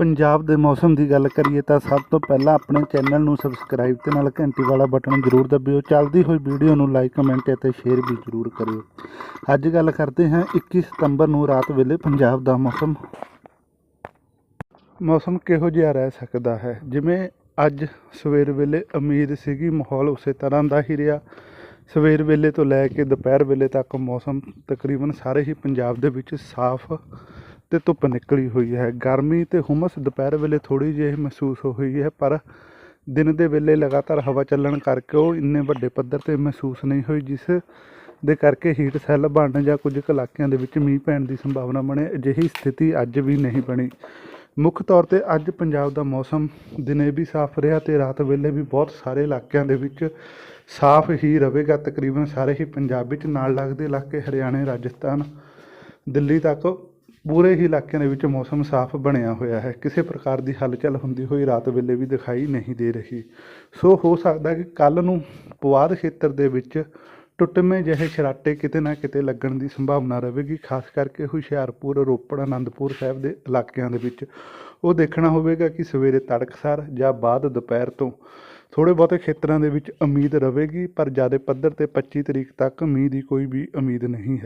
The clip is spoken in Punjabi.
ਪੰਜਾਬ ਦੇ ਮੌਸਮ ਦੀ ਗੱਲ ਕਰੀਏ ਤਾਂ ਸਭ ਤੋਂ ਪਹਿਲਾਂ ਆਪਣੇ ਚੈਨਲ ਨੂੰ ਸਬਸਕ੍ਰਾਈਬ ਤੇ ਨਾਲ ਘੰਟੀ ਵਾਲਾ ਬਟਨ ਜ਼ਰੂਰ ਦਬਿਓ। ਚੱਲਦੀ ਹੋਈ ਵੀਡੀਓ ਨੂੰ ਲਾਈਕ ਕਮੈਂਟ ਅਤੇ ਸ਼ੇਅਰ ਵੀ ਜ਼ਰੂਰ ਕਰਿਓ। ਅੱਜ ਗੱਲ ਕਰਦੇ ਹਾਂ 21 ਸਤੰਬਰ ਨੂੰ ਰਾਤ ਵੇਲੇ ਪੰਜਾਬ ਦਾ ਮੌਸਮ। ਮੌਸਮ ਕਿਹੋ ਜਿਹਾ ਰਹਿ ਸਕਦਾ ਹੈ? ਜਿਵੇਂ ਅੱਜ ਸਵੇਰ ਵੇਲੇ ਉਮੀਦ ਸੀਗੀ, ਮਾਹੌਲ ਉਸੇ ਤਰ੍ਹਾਂ ਦਾ ਹੀ ਰਿਹਾ। ਸਵੇਰ ਵੇਲੇ ਤੋਂ ਲੈ ਕੇ ਦੁਪਹਿਰ ਵੇਲੇ ਤੱਕ ਮੌਸਮ ਤਕਰੀਬਨ ਸਾਰੇ ਹੀ ਪੰਜਾਬ ਦੇ ਵਿੱਚ ਸਾਫ਼ ਤੇ ਧੁੱਪ ਨਿਕਲੀ ਹੋਈ ਹੈ। ਗਰਮੀ ਤੇ ਹੁਮਸ ਦੁਪਹਿਰ ਵੇਲੇ ਥੋੜੀ ਜਿਹੀ ਮਹਿਸੂਸ ਹੋਈ ਹੈ, ਪਰ ਦਿਨ ਦੇ ਵੇਲੇ ਲਗਾਤਾਰ ਹਵਾ ਚੱਲਣ ਕਰਕੇ ਉਹ ਇੰਨੇ ਵੱਡੇ ਪੱਧਰ ਤੇ ਮਹਿਸੂਸ ਨਹੀਂ ਹੋਈ, ਜਿਸ ਦੇ ਕਰਕੇ ਹੀਟ ਸੈੱਲ ਬਣਨ ਜਾਂ ਕੁਝ ਕੁ ਇਲਾਕਿਆਂ ਦੇ ਵਿੱਚ ਮੀਂਹ ਪੈਣ ਦੀ ਸੰਭਾਵਨਾ ਬਣੇ। ਅਜਿਹੀ ਸਥਿਤੀ ਅੱਜ ਵੀ ਨਹੀਂ ਬਣੀ। ਮੁੱਖ ਤੌਰ ਤੇ ਅੱਜ ਪੰਜਾਬ ਦਾ ਮੌਸਮ ਦਿਨੇ ਵੀ ਸਾਫ਼ ਰਿਹਾ ਤੇ ਰਾਤ ਵੇਲੇ ਵੀ ਬਹੁਤ ਸਾਰੇ ਇਲਾਕਿਆਂ ਦੇ ਵਿੱਚ ਸਾਫ਼ ਹੀ ਰਹੇਗਾ। ਤਕਰੀਬਨ ਸਾਰੇ ਹੀ ਪੰਜਾਬ ਵਿੱਚ ਨਾਲ ਲੱਗਦੇ ਇਲਾਕੇ ਹਰਿਆਣੇ, ਰਾਜਸਥਾਨ, ਦਿੱਲੀ ਤੱਕ ਪੂਰੇ ਹੀ ਇਲਾਕਿਆਂ ਦੇ ਵਿੱਚ ਮੌਸਮ ਸਾਫ਼ ਬਣਿਆ ਹੋਇਆ ਹੈ। ਕਿਸੇ ਪ੍ਰਕਾਰ ਦੀ ਹਲਚਲ ਹੁੰਦੀ ਹੋਈ ਰਾਤ ਵੇਲੇ ਵੀ ਦਿਖਾਈ ਨਹੀਂ ਦੇ ਰਹੀ। ਸੋ ਹੋ ਸਕਦਾ ਕਿ ਕੱਲ ਨੂੰ ਪੁਆਧ ਖੇਤਰ ਦੇ ਵਿੱਚ ਟੁੱਟਵੇਂ ਜਿਹੇ ਛਰਾਟੇ ਕਿਤੇ ਨਾ ਕਿਤੇ ਲੱਗਣ ਦੀ ਸੰਭਾਵਨਾ ਰਹੇਗੀ। ਖਾਸ ਕਰਕੇ ਹੁਸ਼ਿਆਰਪੁਰ, ਰੋਪੜ ਆਨੰਦਪੁਰ ਸਾਹਿਬ ਦੇ ਇਲਾਕਿਆਂ ਦੇ ਵਿੱਚ। ਉਹ ਦੇਖਣਾ ਹੋਵੇਗਾ ਕਿ ਸਵੇਰੇ ਤੜਕਸਾਰ ਜਾਂ ਬਾਅਦ ਦੁਪਹਿਰ ਤੋਂ ਥੋੜ੍ਹੇ ਬਹੁਤੇ ਖੇਤਰਾਂ ਦੇ ਵਿੱਚ ਉਮੀਦ ਰਹੇਗੀ, ਪਰ ਜ਼ਿਆਦਾ ਪੱਧਰ ਤੇ 25 ਤਰੀਕ ਤੱਕ ਮੀਂਹ ਦੀ ਕੋਈ ਵੀ ਉਮੀਦ ਨਹੀਂ ਹੈ।